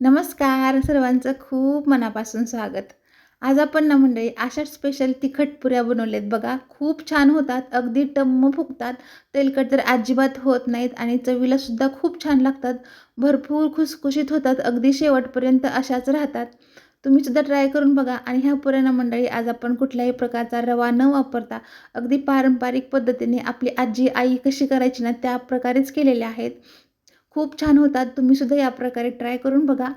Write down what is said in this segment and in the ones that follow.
नमस्कार सर्वांचं खूप मनापासून स्वागत. आज आपण ना मंडळी अशा स्पेशल तिखट पुऱ्या बनवल्यात बघा. खूप छान होतात अगदी टम्म फुगतात. तेलकट तर अजिबात होत नाहीत आणि चवीला सुद्धा खूप छान लागतात. भरपूर खुसखुशीत होतात अगदी शेवटपर्यंत अशाच राहतात. तुम्ही सुद्धा ट्राय करून बघा आणि ह्या पुऱ्याना मंडळी आज आपण कुठल्याही प्रकारचा रवा न वापरता अगदी पारंपरिक पद्धतीने आपली आजी आई कशी करायची ना त्या प्रकारेच केलेल्या आहेत. खूप छान होतात. तुम्ही सुद्धा या प्रकारे ट्राय करून बघा.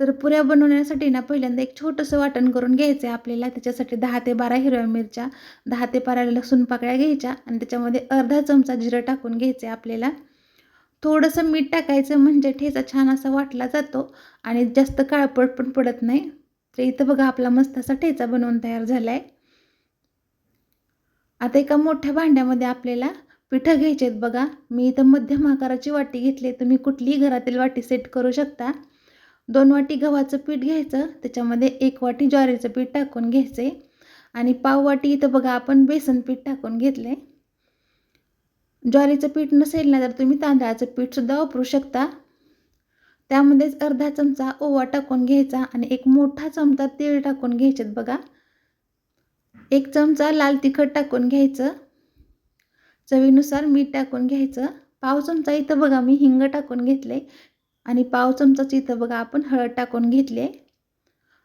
तर पुऱ्या बनवण्यासाठी ना पहिल्यांदा एक छोटंसं वाटण करून घ्यायचं आहे आपल्याला. त्याच्यासाठी दहा ते बारा हिरव्या मिरच्या दहा ते बारा लसूण पाकळ्या घ्यायच्या आणि त्याच्यामध्ये अर्धा चमचा जिरं टाकून घ्यायचं आहे आपल्याला. थोडंसं मीठ टाकायचं म्हणजे ठेचा छान असा वाटला जातो आणि जास्त काळपट पण पडत नाही. तर इथं बघा आपला मस्त असा ठेचा बनवून तयार झाला आहे आता एका मोठ्या भांड्यामध्ये आपल्याला पिठं घ्यायचे आहेत बघा. मी इथं मध्यम आकाराची वाटी घेतली. तुम्ही कुठलीही घरातील वाटी सेट करू शकता. दोन वाटी गव्हाचं पीठ घ्यायचं. त्याच्यामध्ये एक वाटी ज्वारीचं पीठ टाकून घ्यायचं. आहे आणि पाव वाटी इथं बघा आपण बेसन पीठ टाकून घेतलं. आहे ज्वारीचं पीठ नसेल ना तर तुम्ही तांदळाचं पीठसुद्धा वापरू शकता. त्यामध्येच अर्धा चमचा ओवा टाकून घ्यायचा आणि एक मोठा चमचा तीळ टाकून घ्यायचेत बघा. एक चमचा लाल तिखट टाकून घ्यायचं. चवीनुसार मीठ टाकून घ्यायचं. पाव चमचा इथं बघा मी हिंग टाकून घेतले. आणि पाव चमचाच इथं बघा आपण हळद टाकून घेतले.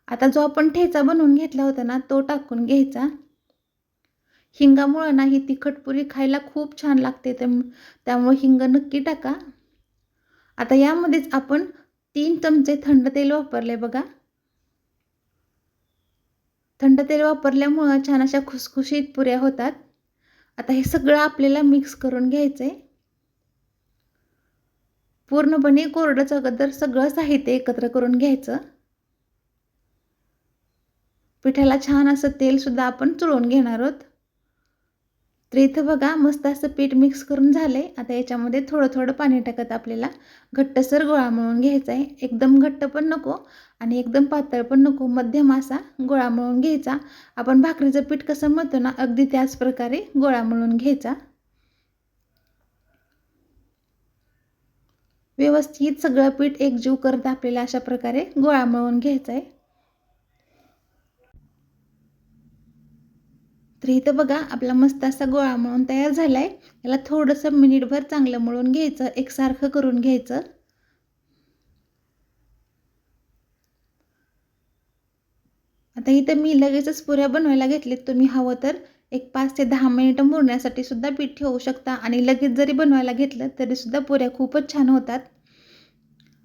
आता जो आपण ठेचा बनवून घेतला होता ना तो टाकून घ्यायचा. हिंगामुळं ना ही तिखटपुरी खायला खूप छान लागते त्यामुळे हिंग नक्की टाका. आता यामध्येच आपण तीन चमचे थंड तेल वापरले बघा. थंड तेल वापरल्यामुळं छान अशा खुसखुशीत पुऱ्या होतात. आता हे सगळं आपल्याला मिक्स करून घ्यायचं आहे पूर्णपणे कोरडं अगोदर सगळं साहित्य एकत्र करून घ्यायचं. पिठाला छान असं तेलसुद्धा आपण चुळून घेणार आहोत. तर इथं बघा मस्त असं पीठ मिक्स करून झालं आहे आता याच्यामध्ये थोडं थोडं पाणी टाकत आपल्याला. घट्टसर गोळा मळून घ्यायचा आहे एकदम घट्ट पण नको आणि एकदम पातळ पण नको. मध्यम असा गोळा मळून घ्यायचा. आपण भाकरीचं पीठ कसं मळतो ना अगदी त्याच प्रकारे गोळा मळून घ्यायचा. व्यवस्थित सगळं पीठ एकजीव करत आपल्याला अशा प्रकारे गोळा मळून घ्यायचा आहे तर इथं बघा आपला मस्त असा गोळा मळून तयार झाला आहे याला थोडंसं मिनिटभर चांगलं मळून घ्यायचं एकसारखं करून घ्यायचं. आता इथं मी लगेचच पुऱ्या बनवायला घेतलीत. तुम्ही हवं तर एक पाच ते दहा मिनिटं मुरण्यासाठी सुद्धा पीठ ठेवू शकता. आणि लगेच जरी बनवायला घेतलं तरीसुद्धा पुऱ्या खूपच छान होतात.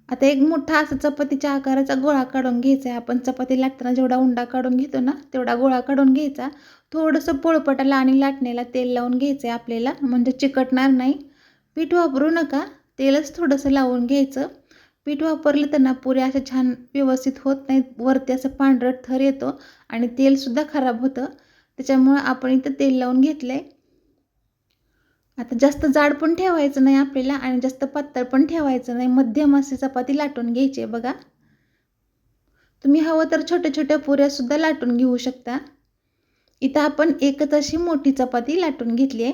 आता एक मोठा असा चपातीच्या आकाराचा गोळा काढून घ्यायचा आहे. आपण चपाती लाटताना जेवढा उंडा काढून घेतो ना तेवढा गोळा काढून घ्यायचा. थोडंसं पोळपटाला आणि लाटण्याला तेल लावून घ्यायचं आहे आपल्याला. म्हणजे चिकटणार नाही. पीठ वापरू नका. तेलच थोडंसं लावून घ्यायचं. पीठ वापरलं तर ना पुऱ्या अशा छान व्यवस्थित होत नाहीत. वरती असं पांढरट थर येतो आणि तेलसुद्धा खराब होतं. त्याच्यामुळं आपण इथं तेल लावून घेतलं आहे आता जास्त जाड पण ठेवायचं नाही आपल्याला आणि जास्त पातळ पण ठेवायचं नाही. मध्यम असे चपाती लाटून घ्यायची आहे बघा. तुम्ही हवं तर छोट्या छोट्या पुऱ्यासुद्धा लाटून घेऊ शकता. इथं आपण एकच अशी मोठी चपाती लाटून घेतली आहे.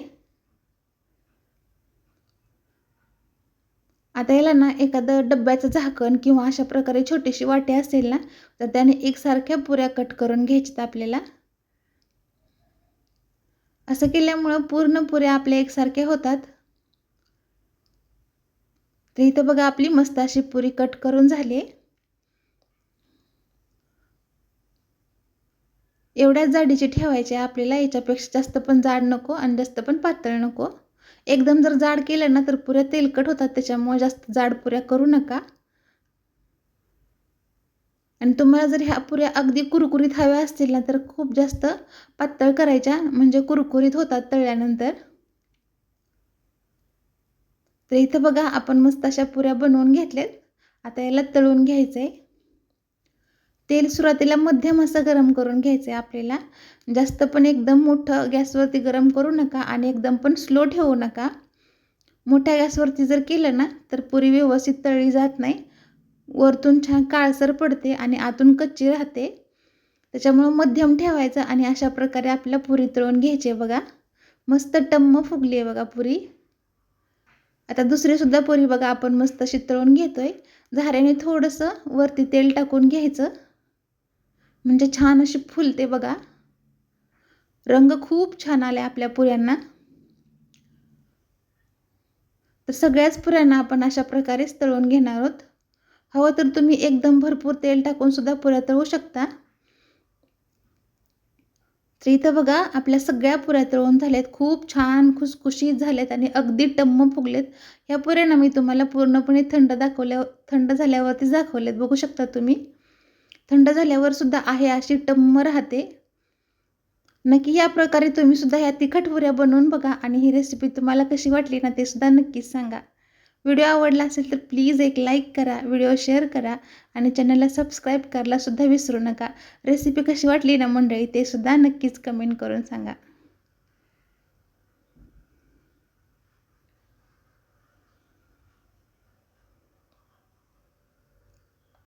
आता याला ना एखादं डब्याचं झाकण किंवा अशा प्रकारे छोटीशी वाटी असेल ना तर त्याने एकसारख्या पुऱ्या कट करून घ्यायच्यात आपल्याला. असं केल्यामुळं पूर्ण पुऱ्या आपल्या एकसारखे होतात. तर इथं बघा आपली मस्त अशी पुरी कट करून झाली. एवढ्याच जाडीची ठेवायची आपल्याला याच्यापेक्षा जास्त पण जाड नको आणि जास्त पण पातळ नको. एकदम जर जाड केलं ना तर पुऱ्या तेलकट होतात त्याच्यामुळे जास्त जाड पुऱ्या करू नका. आणि तुम्हाला जर ह्या पुऱ्या अगदी कुरकुरीत हव्या असतील ना तर खूप जास्त पातळ करायच्या. म्हणजे कुरकुरीत होतात तळल्यानंतर. तर इथं बघा आपण मस्त अशा पुऱ्या बनवून घेतल्यात. आता याला तळून घ्यायचं आहे तेल सुरुवातीला मध्यम असं गरम करून घ्यायचं आहे आपल्याला. जास्त पण एकदम मोठं गॅसवरती गरम करू नका आणि एकदम पण स्लो ठेवू नका. मोठ्या गॅसवरती जर केलं ना तर पुरी व्यवस्थित तळली जात नाही. वरतून छान काळसर पडते आणि आतून कच्ची राहते. त्याच्यामुळं मध्यम ठेवायचं आणि अशा प्रकारे आपल्या पुरी तळून घ्यायची आहे बघा. मस्त टम्म फुगली आहे बघा पुरी. आता दुसरीसुद्धा पुरी बघा आपण मस्त अशी तळून घेतो आहे झाऱ्याने थोडंसं वरती तेल टाकून घ्यायचं. म्हणजे छान अशी फुलते बघा. रंग खूप छान आले आपल्या पुऱ्यांना. तर सगळ्याच पुऱ्यांना आपण अशा प्रकारेच तळून घेणार आहोत. हवं तर तुम्ही एकदम भरपूर तेल टाकून सुद्धा पुऱ्या तळू शकता. तर इथं बघा आपल्या सगळ्या पुऱ्या तळून झाल्यात. खूप छान खुसखुशीत झाल्यात आणि अगदी टम्म फुगलेत. ह्या पुऱ्यांना मी तुम्हाला पूर्णपणे थंड दाखवल्या थंड झाल्यावरती दाखवलेत बघू शकता तुम्ही. थंड झाल्यावर सुद्धा आहे अशी टम्म राहते. नक्की या प्रकारे तुम्ही सुद्धा ह्या तिखट पुऱ्या बनवून बघा आणि ही रेसिपी तुम्हाला कशी वाटली ना ते सुद्धा नक्कीच सांगा. व्हिडिओ आवडला असेल तर प्लीज एक लाईक करा व्हिडिओ शेअर करा आणि चॅनलला सबस्क्राईब करायला सुद्धा विसरू नका. रेसिपी कशी वाटली ना मंडळी ते सुद्धा नक्कीच कमेंट करून सांगा.